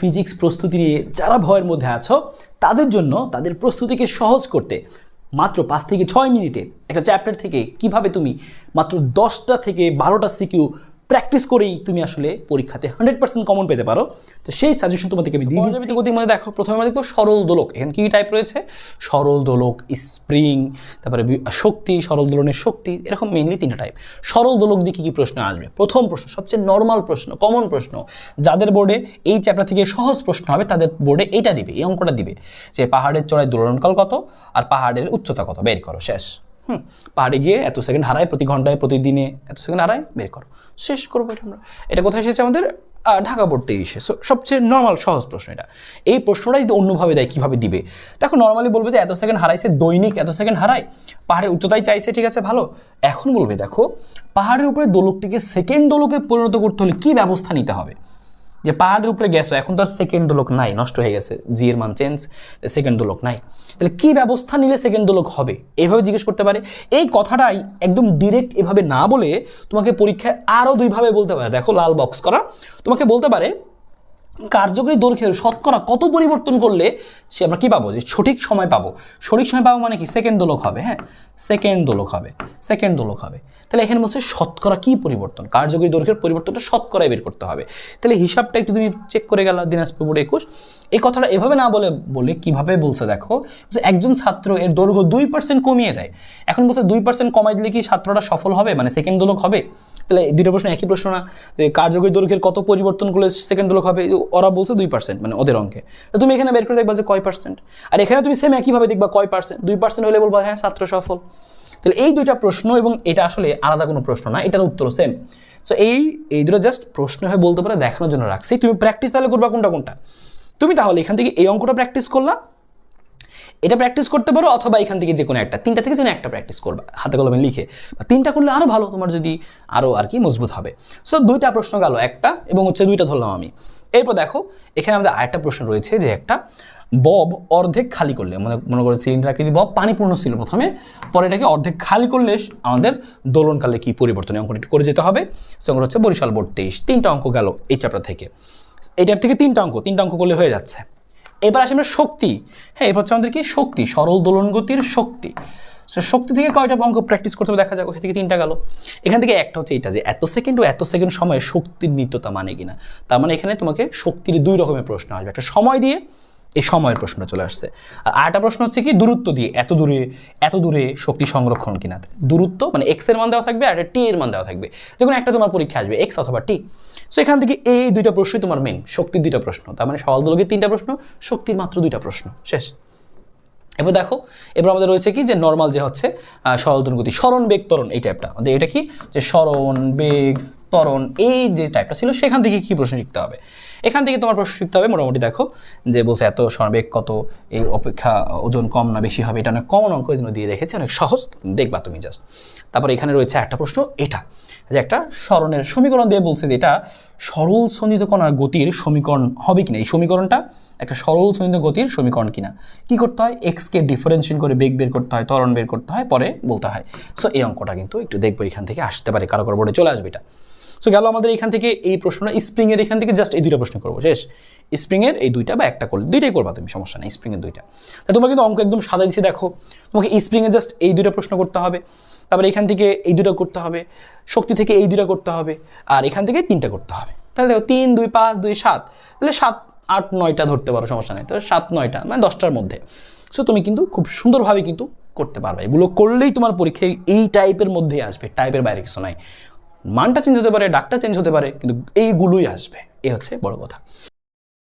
Physics প্রস্তুতি নিয়ে যারা ভয়ের মধ্যে আছো, তাদের জন্য তাদের প্রস্তুতিকে সহজ করতে মাত্র পাঁচ থেকে ছয় মিনিটে একটা চ্যাপ্টার থেকে কীভাবে তুমি মাত্র দশটা থেকে বারোটা সিকিউ প্র্যাকটিস করেই তুমি আসলে পরীক্ষাতে হান্ড্রেড পার্সেন্ট কমন পেতে পারো। তো সেই সাজেশন তোমাদেরকে আমি। পর্যাবৃত্ত গতির মধ্যে দেখো প্রথমে আমরা দেখব সরল দোলক। এখানে কী টাইপ রয়েছে? সরল দোলক স্প্রিং তারপরে শক্তি সরল দোলনের শক্তি এরকম মেইনলি তিনটা টাইপ সরল দোলক দিয়ে কী কি প্রশ্ন আসবে? প্রথম প্রশ্ন সবচেয়ে নর্মাল প্রশ্ন কমন প্রশ্ন যাদের বোর্ডে এই চ্যাপ্টার থেকে সহজ প্রশ্ন হবে তাদের বোর্ডে এইটা দিবে এই অঙ্কটা দিবে। যে পাহাড়ের চড়ায় দোলনকাল কত? আর পাহাড়ের উচ্চতা কত? বের করো শেষ। হুম, পাহাড়ে গিয়ে এত সেকেন্ড হারায়, প্রতি ঘন্টায়, প্রতিদিনে এত সেকেন্ড হারায়, বের করো। শেষ করব এটা আমরা। এটা কোথায় এসেছে আমাদের? ঢাকা পড়তে এসে সবচেয়ে নর্মাল সহজ প্রশ্ন এটা। এই প্রশ্নটা যদি অন্যভাবে দেয়, কীভাবে দিবে? দেখো নর্মালি বলবে যে এত সেকেন্ড হারাইছে, দৈনিক এত সেকেন্ড হারায়, পাহাড়ের উচ্চতায় চাইছে, ঠিক আছে, ভালো। এখন বলবে, দেখো, পাহাড়ের উপরে দোলকটিকে সেকেন্ড দোলকে পরিণত করতে হলে কী ব্যবস্থা নিতে হবে? যে পাহাড়ের উপরে গেছো, এখন তো আর সেকেন্ড দোলক নাই, নষ্ট হয়ে গেছে জি এর মান চেঞ্জ সেকেন্ড দোলক নাই। তাহলে কি ব্যবস্থা নিলে সেকেন্ড দোলক হবে? এভাবে জিজ্ঞেস করতে পারে। এই কথাটাই একদম ডিরেক্ট এভাবে না বলে তোমাকে পরীক্ষায় আরও দুইভাবে বলতে পারে। দেখো, লাল বক্স করা। তোমাকে বলতে পারে কার্যকরী দৈর্ঘ্যের শতকরা কত পরিবর্তন করলে সে আমরা কি পাবো? যে সঠিক সময় পাবো। সঠিক সময় পাবো মানে কি? সেকেন্ড দোলক হবে হ্যাঁ? সেকেন্ড দোলক হবে সেকেন্ড দোলক হবে। তাহলে এখানে বলছে শতকরা কী পরিবর্তন? কার্যকরী দৈর্ঘ্যের পরিবর্তনটা শতকরায় বের করতে হবে। তাহলে হিসাবটা একটু তুমি চেক করে গেল দিনাজপুর বোর্ড একুশ। এই কথাটা এভাবে না বলে বলে কীভাবে বলছে দেখো? যে একজন ছাত্র এর দৈর্ঘ্য দুই পার্সেন্ট কমিয়ে দেয়। এখন বলছে দুই পার্সেন্ট কমাই দিলে কি ছাত্রটা সফল হবে? মানে সেকেন্ড দোলক হবে? তাহলে এই দুটো প্রশ্ন একই প্রশ্ন না? যে কার্যকরী দৈর্ঘ্যের কত পরিবর্তন করলে সেকেন্ড দোলক হবে ওরা বলছে দুই পার্সেন্ট মানে ওদের অঙ্কে। তো তুমি এখানে বের করে দেখবা যে কয় পার্সেন্ট আর এখানে তুমি সেম একইভাবে দেখবা কয় পার্সেন্ট দুই পার্সেন্ট হলে বলবা হ্যাঁ ছাত্র সফল। তাহলে এই দুইটা প্রশ্ন এবং এটা আসলে আলাদা কোনো প্রশ্ন না, এটার উত্তর সেম সো এই এই দুটো জাস্ট প্রশ্ন হয়ে বলতে পারে, দেখানোর জন্য রাখছি। তুমি প্র্যাকটিস তাহলে করবা কোনটা কোনটা? তুমি তাহলে এখান থেকে এই অঙ্কটা প্র্যাকটিস করলা এটা প্র্যাকটিস করতে পারো অথবা এখান থেকে যে কোনো একটা, তিনটা থেকে যেন একটা প্র্যাকটিস করবা, হাতে কলমে লিখে। বা তিনটা করলে আরও ভালো, তোমার যদি আরও আর কি মজবুত হবে। সো দুইটা প্রশ্ন গেল, একটা এবং হচ্ছে দুইটা ধরলাম আমি। এরপর দেখো, এখানে আমাদের আরেকটা প্রশ্ন রয়েছে যে একটা, বব অর্ধেক খালি করলে, মনে মনে করো সিলিন্ডার আকৃতি বব পানিপূর্ণ ছিল প্রথমে পরে এটাকে অর্ধেক খালি করলে আমাদের দোলনকালে কি পরিবর্তন অঙ্কটি করে যেতে হবে। সে হচ্ছে বরিশাল বোর্ড তেইশ, তিনটা অঙ্ক গেল এই চ্যাপ্টার থেকে। এটার থেকে তিনটা অঙ্ক তিনটা অঙ্ক করলে হয়ে যাচ্ছে। এবার আসি আমরা শক্তি। হ্যাঁ এবার হচ্ছে আমাদের কি? শক্তি, সরল দোলন গতির শক্তি। সো শক্তি থেকে কয়টা অঙ্ক প্র্যাকটিস করতে হবে? দেখা যাক, ওখান থেকে তিনটা গেল। এখান থেকে একটা হচ্ছে এটা যে, এত সেকেন্ড ও এত সেকেন্ড সময়ে শক্তির নিত্যতা মানে কিনা? তার মানে এখানে তোমাকে শক্তির দুই রকমের প্রশ্ন আসবে। একটা সময় দিয়ে এই সময়ের প্রশ্নটা চলে আসছে। আর আরেকটা প্রশ্ন হচ্ছে কি, দূরত্ব দিয়ে এত দূরে এত দূরে শক্তি সংরক্ষণ কিনা? দূরত্ব মানে এক্সের মান দেওয়া থাকবে আর একটা টি এর মান দেওয়া থাকবে। যখন একটা তোমার পরীক্ষা আসবে এক্স অথবা টি সো এখান থেকে এই দুইটা প্রশ্নই তোমার মেন শক্তির দুইটা প্রশ্ন। তার মানে সওয়াল দলকের তিনটা প্রশ্ন, শক্তির মাত্র দুইটা প্রশ্ন, শেষ। এবার দেখো, এবার আমাদের রয়েছে কি যে নর্মাল যে হচ্ছে সরল তরণ গতি, স্মরণ, বেগ, ত্বরণ, এই টাইপটা আমাদের এটা কি? যে স্মরণ, বেগ, ত্বরণ, এই যে টাইপটা ছিল, সেখান থেকে কি প্রশ্ন শিখতে হবে? এখান থেকে তোমার প্রশ্ন শিখতে হবে। মোটামুটি দেখো যে বলছে এত স্মরণ বেগ কত, এই অপেক্ষা ওজন কম না বেশি হবে, এটা অনেক কমন অঙ্ক জন্য দিয়ে রেখেছে, অনেক সহজ। দেখবা তুমি জাস্ট তারপর এখানে রয়েছে একটা প্রশ্ন, এটা। যে একটা স্মরণের সমীকরণ দিয়ে বলছে যে এটা সরল সন্নিহিত কণার গতির সমীকরণ হবে কিনা? এই সমীকরণটা একটা সরল সন্নিহিত গতির সমীকরণ কিনা? কি করতে হয়? এক্সকে ডিফারেন্সিয়েট করে বেগ বের করতে হয়, ত্বরণ বের করতে হয়, পরে বলতে হয়। সো এই অঙ্কটা কিন্তু একটু দেখব এখান থেকে, আসতে পারে, কারও কারও বোর্ডে চলে আসবে এটা। সো গেল আমাদের এখান থেকে এই প্রশ্নটা, স্প্রিংয়ের এখান থেকে জাস্ট এই দুইটা প্রশ্ন করব, শেষ। স্প্রিংয়ের এই দুইটা বা একটা করলে, দুইটাই করবা তুমি, সমস্যা নেই, স্প্রিংয়ের দুইটা। তা তোমরা কিন্তু অঙ্ক একদম সাজাই দিচ্ছি দেখো। তোমাকে স্প্রিংয়ে জাস্ট এই দুইটা প্রশ্ন করতে হবে, তারপরে এখান থেকে এই দুটো করতে হবে, শক্তি থেকে এই দুটো করতে হবে, আর এখান থেকে তিনটা করতে হবে। তাহলে দেখো, তিন, দুই, পাঁচ, দুই, সাত, তাহলে সাত, আট, নয়টা ধরতে পারো, সমস্যা নেই। তো সাত, নয়টা মানে দশটার মধ্যে। সো তুমি কিন্তু খুব সুন্দরভাবে কিন্তু করতে পারবে। এগুলো করলেই তোমার পরীক্ষায় এই টাইপের মধ্যেই আসবে টাইপের বাইরে কিছু নাই। মানটা চেঞ্জ হতে পারে, ডাকটা চেঞ্জ হতে পারে, কিন্তু এইগুলোই আসবে। এ হচ্ছে বড় কথা।